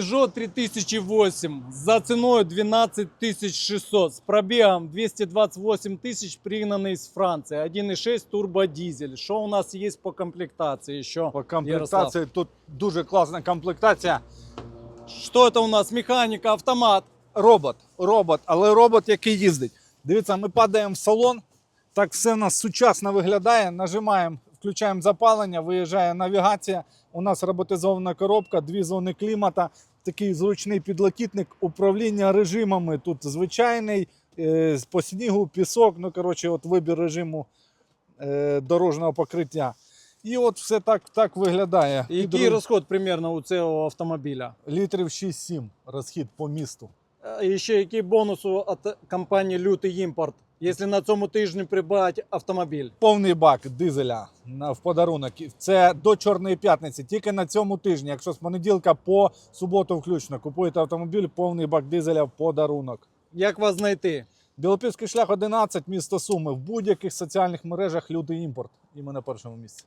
Peugeot 3008 за ценой 12 600 с пробегом 228 тысяч, пригнанный из Франции. 1.6 турбодизель. Что у нас есть по комплектации еще? По комплектації тут дуже класна комплектація. Что это у нас? Механика, автомат. Робот, робот, але робот, який їздить. Дивіться, ми падаємо в салон. Так все у нас сучасно виглядає. Нажимаємо, включаємо запалення, виїжджає навігація. У нас роботизована коробка, дві зони клімата, такий зручний підлокітник, управління режимами. Тут звичайний, е, по снігу, пісок. Ну, коротше, от вибір режиму е, дорожнього покриття. І от все так, так виглядає. Какой руль- расход примерно у цього автомобіля? Літрів 6-7 розхід по місту. Е, І ще який бонус від компанії Лютий імпорт, якщо на цьому тижні придбати автомобіль? повний бак дизеля на, в подарунок. Це до Чорної п'ятниці, тільки на цьому тижні. Якщо з понеділка по суботу включно купуєте автомобіль, повний бак дизеля в подарунок. Як вас знайти? Білопільський шлях 11, місто Суми. В будь-яких соціальних мережах люди імпорт. І ми на першому місці.